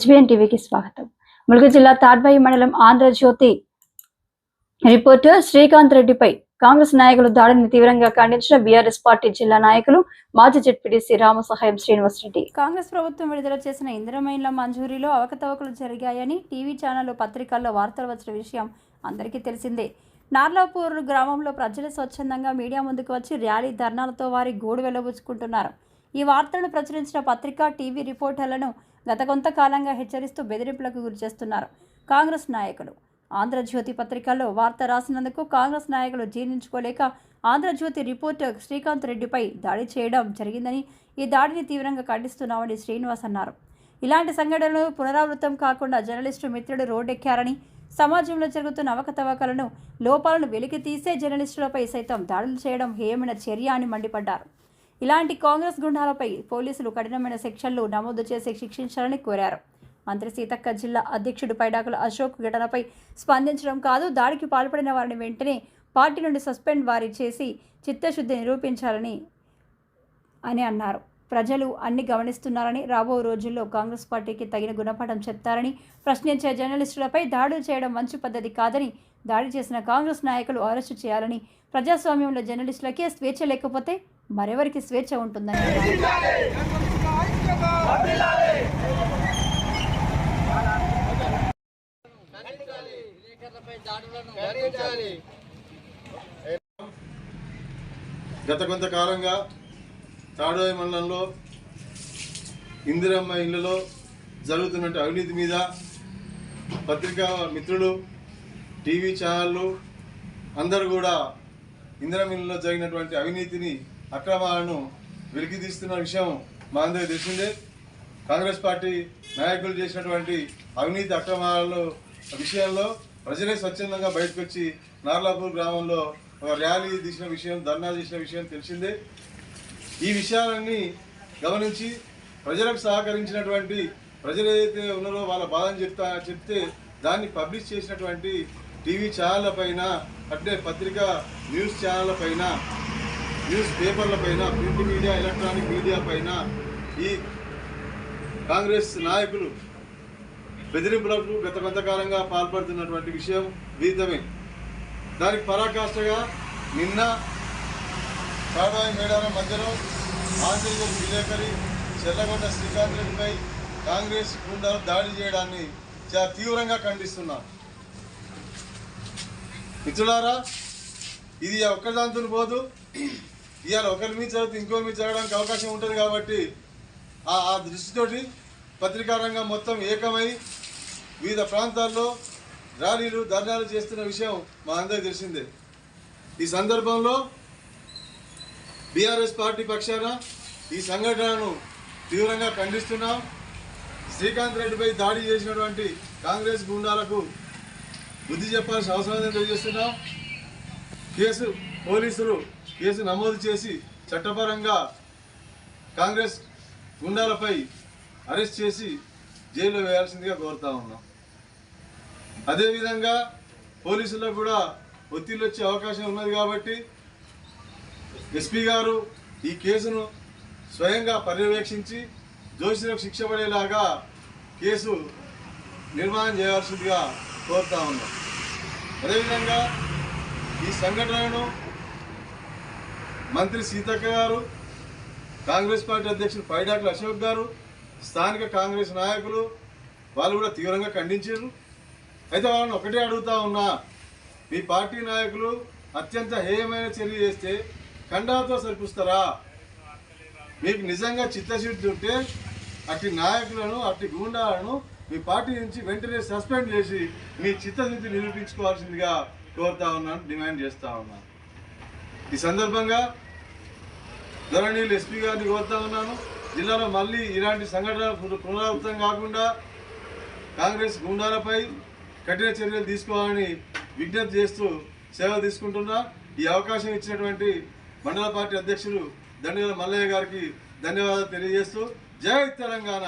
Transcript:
HBN టీవీకి స్వాగతం. ములుగు జిల్లా తాడ్బాయి మండలం ఆంధ్రజ్యోతి రిపోర్టర్ శ్రీకాంత్ రెడ్డిపై కాంగ్రెస్ నాయకులు దాడిని తీవ్రంగా ఖండించిన బీఆర్ఎస్ పార్టీ జిల్లా నాయకులు మాజీ జెడ్పీటీసీ రామసహాయం శ్రీనివాసరెడ్డి కాంగ్రెస్ ప్రభుత్వం విడుదల చేసిన ఇంద్రమైన్ల మంజూరీలో అవకతవకలు జరిగాయని టీవీ ఛానళ్ళు పత్రికల్లో వార్తలు వచ్చిన విషయం అందరికీ తెలిసిందే. నార్లాపూర్ గ్రామంలో ప్రజలు స్వచ్ఛందంగా మీడియా ముందుకు వచ్చి ర్యాలీ ధర్నాలతో వారి గోడు వెళ్ళబుచ్చుకుంటున్నారు ఈ వార్తలను ప్రచురించిన పత్రిక టీవీ రిపోర్టర్లను గత కొంతకాలంగా హెచ్చరిస్తూ బెదిరింపులకు గురిచేస్తున్నారు కాంగ్రెస్ నాయకులు. ఆంధ్రజ్యోతి పత్రికల్లో వార్త రాసినందుకు కాంగ్రెస్ నాయకులు జీర్ణించుకోలేక ఆంధ్రజ్యోతి రిపోర్టర్ శ్రీకాంత్ రెడ్డిపై దాడి చేయడం జరిగిందని ఈ దాడిని తీవ్రంగా ఖండిస్తున్నామని శ్రీనివాస్ అన్నారు. ఇలాంటి సంఘటనలు పునరావృతం కాకుండా జర్నలిస్టు మిత్రుడు రోడ్డెక్కారని సమాజంలో జరుగుతున్న అవకతవకలను లోపాలను వెలికి తీసే జర్నలిస్టులపై సైతం దాడులు చేయడం హేయమైన చర్య అని మండిపడ్డారు. ఇలాంటి కాంగ్రెస్ గుండాలపై పోలీసులు కఠినమైన సెక్షన్లు నమోదు చేసి శిక్షించాలని కోరారు. మంత్రి సీతక్క జిల్లా అధ్యక్షుడు పైడాకుల అశోక్ ఘటనపై స్పందించడం కాదు దాడికి పాల్పడిన వారిని వెంటనే పార్టీ నుండి సస్పెండ్ వారి చేసి చిత్తశుద్ధి నిరూపించాలని అని అన్నారు. ప్రజలు అన్ని గమనిస్తున్నారని రాబో రోజుల్లో కాంగ్రెస్ పార్టీకి తగిన గుణపాఠం చెప్తారని ప్రశ్నించే జర్నలిస్టులపై దాడులు చేయడం మంచి పద్ధతి కాదని దాడి చేసిన కాంగ్రెస్ నాయకులు అరెస్టు చేయాలని ప్రజాస్వామ్యంలో జర్నలిస్టులకే స్వేచ్ఛ లేకపోతే మరెవరికి స్వేచ్ఛ ఉంటుందని గత కొంతకాలంగా తాడోయి మండలంలో ఇందిరమ్మ ఇళ్ళలో జరుగుతున్న అవినీతి మీద పత్రికా మిత్రులు టీవీ ఛానళ్ళు అందరూ కూడా ఇందిరమ్మ ఇళ్ళలో జరిగినటువంటి అవినీతిని అక్రమాలను వెలికితీస్తున్న విషయం మా తెలిసిందే. కాంగ్రెస్ పార్టీ నాయకులు చేసినటువంటి అవినీతి అక్రమాలలో విషయంలో ప్రజలే స్వచ్ఛందంగా బయటకు వచ్చి నార్లాపూర్ గ్రామంలో ఒక ర్యాలీ తీసిన విషయం ధర్నా చేసిన విషయం తెలిసిందే. ఈ విషయాలన్నీ గమనించి ప్రజలకు సహకరించినటువంటి ప్రజలు ఏదైతే ఉన్నారో వాళ్ళ బాధను చెప్తా చెప్తే దాన్ని పబ్లిష్ చేసినటువంటి టీవీ ఛానళ్ళ పైన అంటే పత్రికా న్యూస్ ఛానళ్ళ పైన న్యూస్ పేపర్ల పైన ప్రింట్ మీడియా ఎలక్ట్రానిక్ మీడియా పైన ఈ కాంగ్రెస్ నాయకులు బెదిరింపులకు గత కొంతకాలంగా పాల్పడుతున్నటువంటి విషయం విదితమే. దానికి పరాకాష్ఠగా నిన్న కాడాయి మేడారం మధ్యలో ఆంధ్రప్రదేశ్ విలేకరి చెల్లగొండ శ్రీకాంత్ రెడ్డిపై కాంగ్రెస్ గుండాలు దాడి చేయడాన్ని చాలా తీవ్రంగా ఖండిస్తున్నారు. మిత్రులారా ఇది ఒక్కదాంతో పోదు. ఇవాళ ఒకరి మీద చదివితే ఇంకో మీద చదవడానికి అవకాశం ఉంటుంది కాబట్టి ఆ ఆ దృష్టితోటి పత్రికా రంగం మొత్తం ఏకమై వివిధ ప్రాంతాల్లో ర్యాలీలు ధర్నాలు చేస్తున్న విషయం మా అందరికి తెలిసిందే. ఈ సందర్భంలో బీఆర్ఎస్ పార్టీ పక్షాన ఈ సంఘటనను తీవ్రంగా ఖండిస్తున్నాం. శ్రీకాంత్ రెడ్డిపై దాడి చేసినటువంటి కాంగ్రెస్ గుండాలకు బుద్ధి చెప్పాల్సిన అవసరం తెలియజేస్తున్నాం. కేసు పోలీసులు కేసు నమోదు చేసి చట్టపరంగా కాంగ్రెస్ గుండాలపై అరెస్ట్ చేసి జైల్లో వేయాల్సిందిగా కోరుతా ఉన్నాం. అదేవిధంగా పోలీసులకు కూడా ఒత్తిళ్ళు వచ్చే అవకాశం ఉన్నది కాబట్టి ఎస్పీ గారు ఈ కేసును స్వయంగా పర్యవేక్షించి దోషులకు శిక్ష పడేలాగా కేసు నిర్మాణం చేయాల్సిందిగా కోరుతా ఉన్నాం. అదేవిధంగా ఈ సంఘటనను మంత్రి సీతక్క గారు కాంగ్రెస్ పార్టీ అధ్యక్షుడు పైడాకుల అశోక్ గారు స్థానిక కాంగ్రెస్ నాయకులు వాళ్ళు కూడా తీవ్రంగా ఖండించారు. అయితే వాళ్ళని ఒకటే అడుగుతా ఉన్నా మీ పార్టీ నాయకులు అత్యంత హేయమైన చర్య చేస్తే ఖండాతో సరిపిస్తారా? మీకు నిజంగా చిత్తశుద్ధి ఉంటే అట్టి నాయకులను అట్టి గూండాలను మీ పార్టీ నుంచి వెంటనే సస్పెండ్ చేసి మీ చిత్తశుద్ధి నిరూపించుకోవాల్సిందిగా కోరుతా ఉన్నాను డిమాండ్ చేస్తా ఉన్నాను. ఈ సందర్భంగా ధరణీలు ఎస్పీ గారిని కోరుతా ఉన్నాను. జిల్లాలో మళ్ళీ ఇలాంటి సంఘటనలు పునరావృతం కాకుండా కాంగ్రెస్ గుండాలపై కఠిన చర్యలు తీసుకోవాలని విజ్ఞప్తి చేస్తూ సేవ తీసుకుంటున్నా. ఈ అవకాశం ఇచ్చినటువంటి మండల పార్టీ అధ్యక్షులు దండగల మల్లయ్య గారికి ధన్యవాదాలు తెలియజేస్తూ. జై తెలంగాణ.